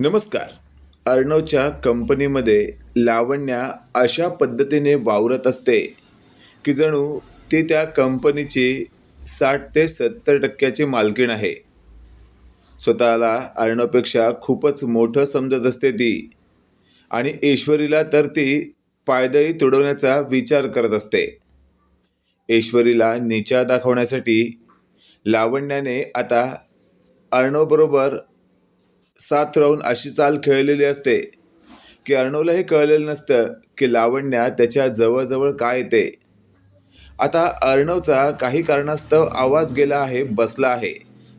नमस्कार. अर्णवच्या कंपनीमध्ये लावण्या अशा पद्धतीने वावरत असते की जणू ती त्या कंपनीची साठ ते सत्तर टक्क्याची मालकीण आहे. स्वतःला अर्णवपेक्षा खूपच मोठं समजत असते ती आणि ईश्वरीला तर ती पायदळी तुडवण्याचा विचार करत असते. ईश्वरीला निचा दाखवण्यासाठी लावण्याने आता अर्णवबरोबर साथ राहून अशी चाल खेळलेली असते. की अर्णवला हे कळलेलं नसतं की लावण्या त्याच्या जवळजवळ काय येते. आता अर्णवचा काही कारणास्तव आवाज गेला आहे बसला आहे.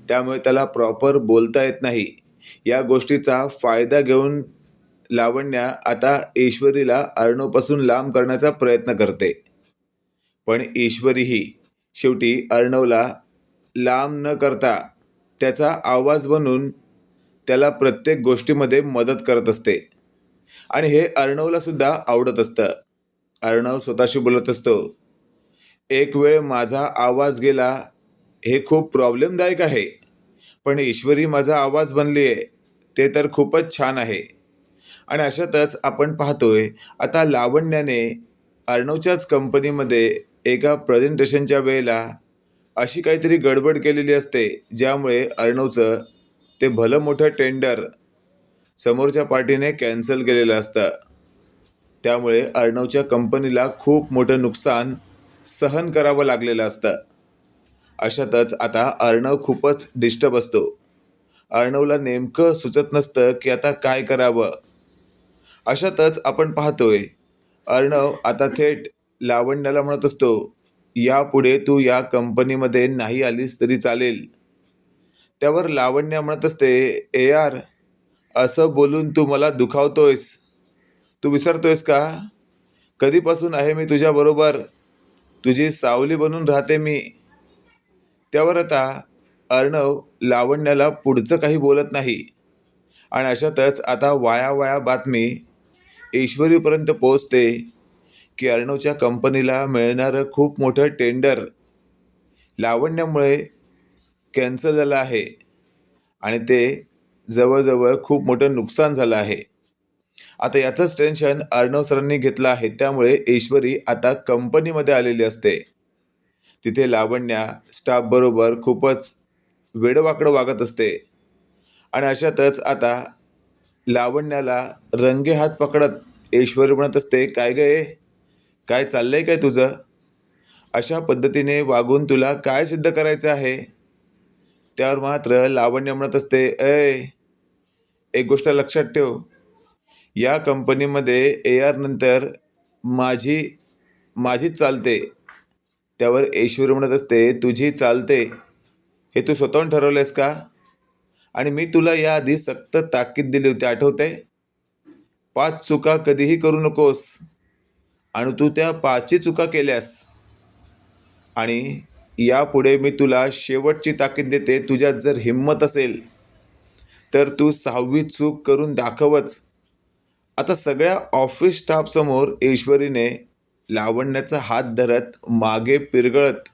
त्यामुळे त्याला प्रॉपर बोलता येत नाही. या गोष्टीचा फायदा घेऊन लावण्या आता ईश्वरीला अर्णवपासून लांब करण्याचा प्रयत्न करते. पण ईश्वरीही शेवटी अर्णवला लांब न करता त्याचा आवाज बनून त्याला प्रत्येक गोष्टीमध्ये मदत करत असते. आणि हे अर्णवला सुद्धा आवडत असतं. अर्णव स्वतःशी बोलत असतो. एक वेळ माझा आवाज गेला हे खूप प्रॉब्लेमदायक आहे. पण ईश्वरी माझा आवाज बनली आहे ते तर खूपच छान आहे. आणि अशातच आपण पाहतोय आता लावण्याने अर्णवच्याच कंपनीमध्ये एका प्रेझेंटेशनच्या वेळेला अशी काहीतरी गडबड केलेली असते ज्यामुळे अर्णवचं ते भलं मोठं टेंडर समोरच्या पार्टीने कॅन्सल केलेलं असतं. त्यामुळे अर्णवच्या कंपनीला खूप मोठं नुकसान सहन करावं लागलेलं असतं. अशातच आता अर्णव खूपच डिस्टर्ब असतो. अर्णवला नेमकं सुचत नसतं की आता काय करावं. अशातच आपण पाहतोय अर्णव आता थेट लावण्याला म्हणत असतो यापुढे तू या कंपनीमध्ये नाही आलीस तरी चालेल. त्यावर लावण्या म्हणत असते ए यार असं बोलून तू मला दुखावतोयस. तू विसरतोयस का? कधीपासून आहे मी तुझ्याबरोबर तुझी सावली बनून राहते मी. त्यावर आता अर्णव लावण्याला पुढचं काही बोलत नाही. आणि अशातच आता वाया वाया बातमी ईश्वरीपर्यंत पोहोचते की अर्णवच्या कंपनीला मिळणारं खूप मोठं टेंडर लावण्यामुळे कॅन्सल झालं आहे आणि ते जवळजवळ खूप मोठं नुकसान झालं आहे. आता याचंच टेन्शन अर्णव सरांनी घेतलं आहे. त्यामुळे ईश्वरी आता कंपनीमध्ये आलेली असते. तिथे लावण्या स्टाफबरोबर खूपच वेडवाकडं वागत असते. आणि अशातच आता लावण्याला रंगे हात पकडत ऐश्वरी म्हणत असते काय गे काय चाललंय काय तुझं? अशा पद्धतीने वागून तुला काय सिद्ध करायचं आहे? त्यावर मात्र लावण्य म्हणत असते. अय एक गोष्ट लक्षात ठेव. या कंपनीमध्ये ए आर नंतर माझी माझीच चालते. त्यावर ऐश्वरी म्हणत असते तुझी चालते. हे तू स्वतःहून ठरवलंयस का? आणि मी तुला याआधी सक्त ताकीद दिली होती आठवते पाच चुका कधीही करू नकोस. आणि तू त्या पाचही चुका केल्यास. आणि यापुढे मी तुला शेवटची ताकीद देते. तुझ्यात जर हिंमत असेल तर तू सहावी चूक करून दाखवच. आता सगळ्या ऑफिस स्टाफसमोर ईश्वरीने लावण्याचा हात धरत मागे पिरगळत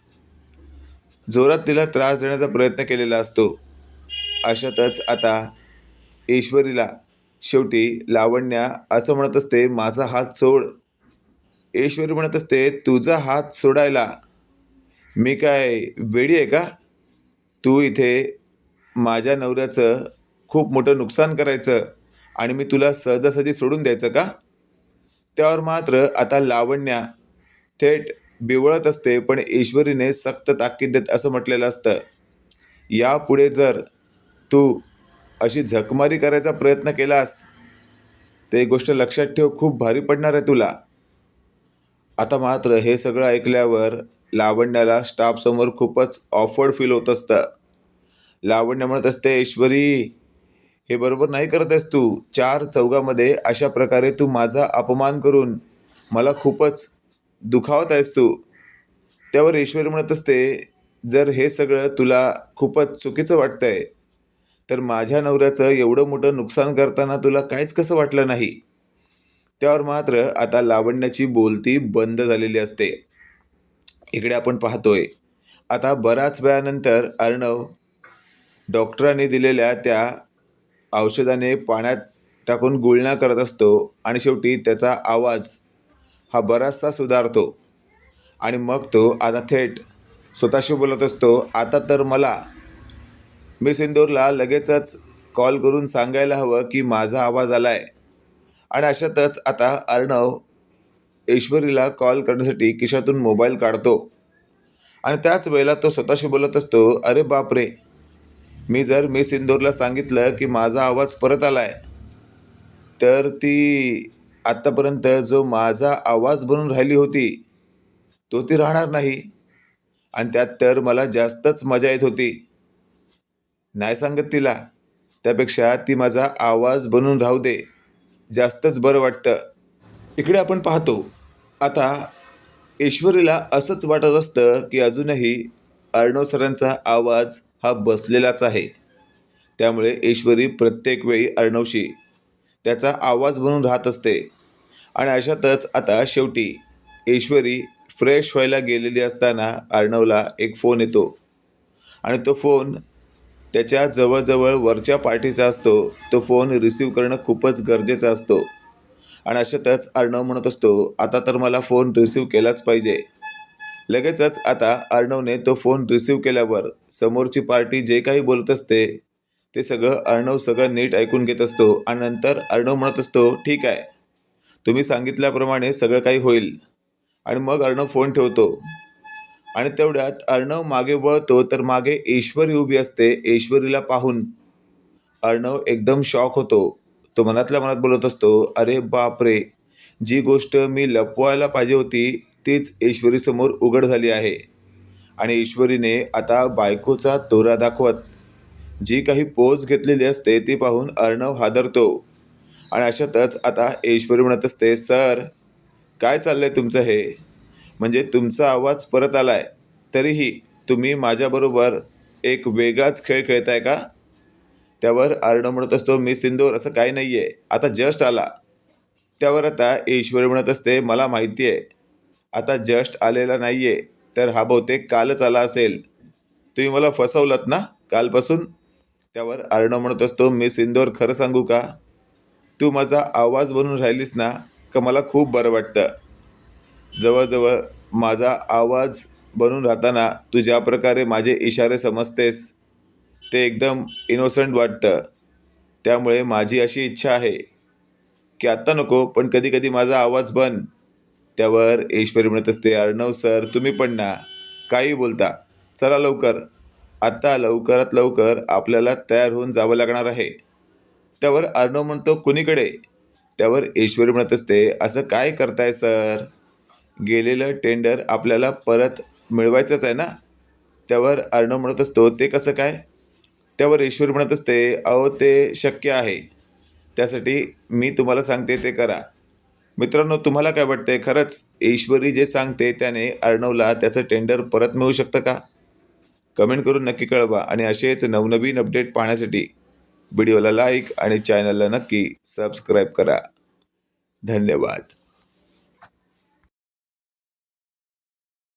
जोरात तिला त्रास देण्याचा प्रयत्न केलेला असतो. अशातच आता ईश्वरीला शेवटी लावण्या असं म्हणत असते माझा हात सोड. ईश्वरी म्हणत असते तुझा हात सोडायला मी काय वेडी आहे का? तू इथे माझ्या नवऱ्याचं खूप मोठं नुकसान करायचं आणि मी तुला सहजासहजी सोडून द्यायचं का? त्यावर मात्र आता लावण्या थेट बिवळत असते पण ईश्वरीने सक्त ताकीद देत असं म्हटलेलं असतं. यापुढे जर तू अशी झकमारी करायचा प्रयत्न केलास ते गोष्ट लक्षात ठेव खूप भारी पडणार आहे तुला. आता मात्र हे सगळं ऐकल्यावर लावण्याला स्टाफसमोर खूपच ऑफर्ड फील होत असतं. लावण्य म्हणत असते ऐश्वरी हे बरोबर नाही करत आहेस तू. चार चौघामध्ये अशा प्रकारे तू माझा अपमान करून मला खूपच दुखावत आहेस तू. त्यावर ऐश्वरी म्हणत असते जर हे सगळं तुला खूपच चुकीचं वाटतं आहे तर माझ्या नवऱ्याचं एवढं मोठं नुकसान करताना तुला काहीच कसं वाटलं नाही? त्यावर मात्र आता लावण्याची बोलती बंद झालेली असते. इकडे आपण पाहतोय. आता बराच वेळानंतर अर्णव डॉक्टरांनी दिलेल्या त्या औषधाने पाण्यात टाकून गुळण्या करत असतो आणि शेवटी त्याचा आवाज हा बराचसा सुधारतो. आणि मग तो आता थेट स्वतःशी बोलत असतो आता तर मला मी सिंदूरला लगेचच कॉल करून सांगायला हवं की माझा आवाज आला आहे आणि अशातच आता अर्णव ऐश्वरीला कॉल करण्यासाठी खिशातून मोबाईल काढतो. आणि त्याच वेळेला तो स्वतःशी बोलत असतो अरे बापरे मी जर मिस इंदोरला सांगितलं की माझा आवाज परत आला आहे तर ती आत्तापर्यंत जो माझा आवाज बनून राहिली होती तो ती राहणार नाही. आणि त्यात तर मला जास्तच मजा येत होती. नाही सांगत तिला त्यापेक्षा ती माझा आवाज बनून राहू दे जास्तच बरं वाटतं. इकडे आपण पाहतो आता ईश्वरीला असंच वाटत असतं की अजूनही अर्णव सरांचा आवाज हा बसलेलाच आहे. त्यामुळे ईश्वरी प्रत्येक वेळी अर्णवशी त्याचा आवाज बनून राहत असते. आणि अशातच आता शेवटी ईश्वरी फ्रेश व्हायला गेलेली असताना अर्णवला एक फोन येतो. आणि तो फोन त्याच्या जवळजवळ वरच्या पार्टीचा असतो. तो फोन रिसीव करणं खूपच गरजेचं असतो. आणि अशातच अर्णव म्हणत असतो आता तर मला फोन रिसिव्ह केलाच पाहिजे. लगेचच आता अर्णवने तो फोन रिसीव केल्यावर समोरची पार्टी जे काही बोलत असते ते सगळं अर्णव सगळं नीट ऐकून घेत असतो आणि नंतर अर्णव म्हणत असतो ठीक आहे. तुम्ही सांगितल्याप्रमाणे सगळं काही होईल. आणि मग अर्णव फोन ठेवतो. आणि तेवढ्यात अर्णव मागे वळतो तर मागे ईश्वरी उभी असते ईश्वरीला पाहून. अर्णव एकदम शॉक होतो. तो मनातल्या मनात बोलत असतो अरे बापरे जी गोष्ट मी लपवायला पाहिजे होती तीच ईश्वरीसमोर उघड झाली आहे. आणि ईश्वरीने आता बायकोचा तोरा दाखवत जी काही पोज घेतलेली असते ती पाहून अर्णव हादरतो. आणि अशातच आता ईश्वरी म्हणत असते सर काय चाललंय तुमचं हे? म्हणजे तुमचा आवाज परत आलाय तरीही तुम्ही माझ्याबरोबर एक वेगळाच खेळ खेळताय का? त्यावर अर्णव म्हणत असतो मी सिंदूर असं काही नाही आहे आता जस्ट आला. त्यावर आता ईश्वरी म्हणत असते मला माहिती आहे आता जस्ट आलेला नाही आहे तर हा बहुतेक कालच आला असेल. तुम्ही मला फसवलात ना कालपासून? त्यावर अर्णव म्हणत असतो मी सिंदोर खरं सांगू का? तू माझा आवाज बनून राहिलीस ना का मला खूप बरं वाटतं? जवळजवळ माझा आवाज बनून राहताना तू ज्या प्रकारे माझे इशारे समजतेस ते एकदम इनोसंट वाटतं. त्यामुळे माझी अशी इच्छा आहे की आत्ता नको पण कधी कधी माझा आवाज बन. त्यावर ईश्वरी म्हणत असते अर्णव सर तुम्ही पण ना. काही बोलता. चला लवकर. आत्ता लवकरात लवकर आपल्याला तयार होऊन जावं लागणार आहे. त्यावर अर्णव म्हणतो कुणीकडे? त्यावर ईश्वरी म्हणत असते असं काय करताय सर? गेलेलं टेंडर आपल्याला परत मिळवायचंच आहे ना? त्यावर अर्णव म्हणत असतो ते कसं काय? त्यावर ईश्वरी म्हणत असते अहो ते शक्य आहे. त्यासाठी मी तुम्हाला सांगते ते करा. मित्रांनो तुम्हाला काय वाटते खरंच ईश्वरी जे सांगते त्याने अर्णवला त्याचं टेंडर परत मिळू शकतं का? कमेंट करून नक्की कळवा आणि असेच नवनवीन अपडेट पाहण्यासाठी व्हिडिओला लाईक आणि चॅनलला नक्की सबस्क्राईब करा. धन्यवाद.